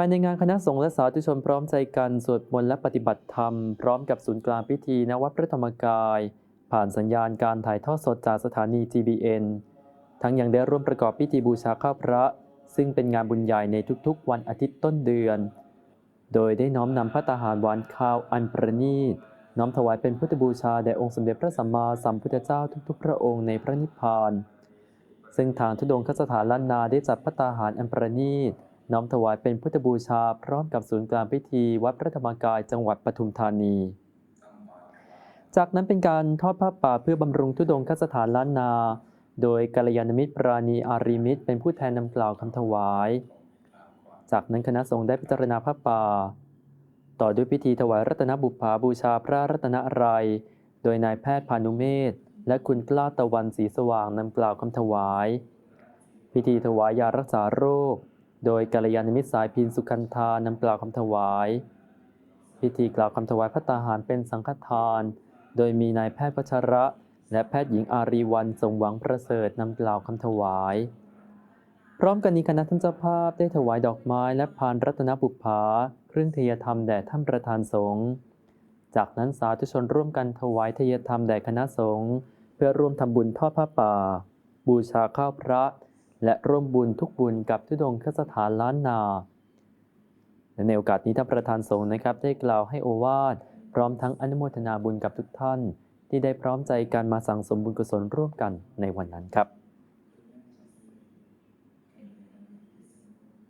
ภายในงานคณะสงฆ์และสาธุชนพร้อมใจกันสวดมนต์และปฏิบัติธรรม พร้อมกับศูนย์กลางพิธีณวัดพระธรรมกาย ผ่านสัญญาณการถ่ายทอดสดจากสถานี GBN ทั้งยังได้ร่วมประกอบพิธีบูชาข้าพระ ซึ่งเป็นงานบุญใหญ่ในทุกๆ วันอาทิตย์ต้นเดือน โดยได้น้อมนำพระตาหารหวานข้าวอันประณีต น้อมถวายเป็นพุทธบูชาแด่องค์สมเด็จพระสัมมาสัมพุทธเจ้าทุกๆ พระองค์ในพระนิพพาน ซึ่งทางทุดงคสถานล้านนาได้จัดพระตาหารอันประณีต น้อมถวายเป็นพุทธบูชาพร้อมกับศูนย์กลางพิธีวัดพระธรรมกายจังหวัดปทุมธานี จากนั้นเป็นการทอดผ้าป่าเพื่อบำรุงทุดงคสถานล้านนา โดยกัลยาณมิตรปราณีอารีมิตร เป็นผู้แทนนำกล่าวคำถวาย จากนั้นคณะสงฆ์ได้พิจารณาผ้าป่า ต่อด้วยพิธีถวายรัตนบุพภาบูชาพระรัตนไรยโดยนายแพทย์พานุเมธและคุณกล้าตะวันสีสว่างนำกล่าวคำถวาย พิธีถวายยารักษาโรค โดยกัลยาณมิตรสายพินสุขันธานำกล่าวคำถวาย พิธีกล่าวคำถวายพระตาหารเป็นสังฆทาน โดยมีนายแพทย์พัชระ และแพทย์หญิงอารีวันสมหวังประเสริฐนำกล่าวคำถวาย พร้อมกันนี้คณะท่านเจ้าภาพได้ถวายดอกไม้และพานรัตนบุพภาเครื่องเทยธรรมแด่ท่านประธานสงฆ์จากนั้นสาธุชนร่วมกันถวายเทยธรรมแด่คณะสงฆ์เพื่อร่วมทำบุญทอดผ้าป่า บูชาข้าวพระ และร่วมบุญทุกบุญกับทุดงคสถานล้านนาและในโอกาสนี้ท่านประธานสงฆ์นะครับ ได้กล่าวให้โอวาทพร้อมทั้งอนุโมทนาบุญกับทุกท่าน ที่ได้พร้อมใจกันมาสั่งสมบุญกุศลร่วมกันในวันนั้นครับ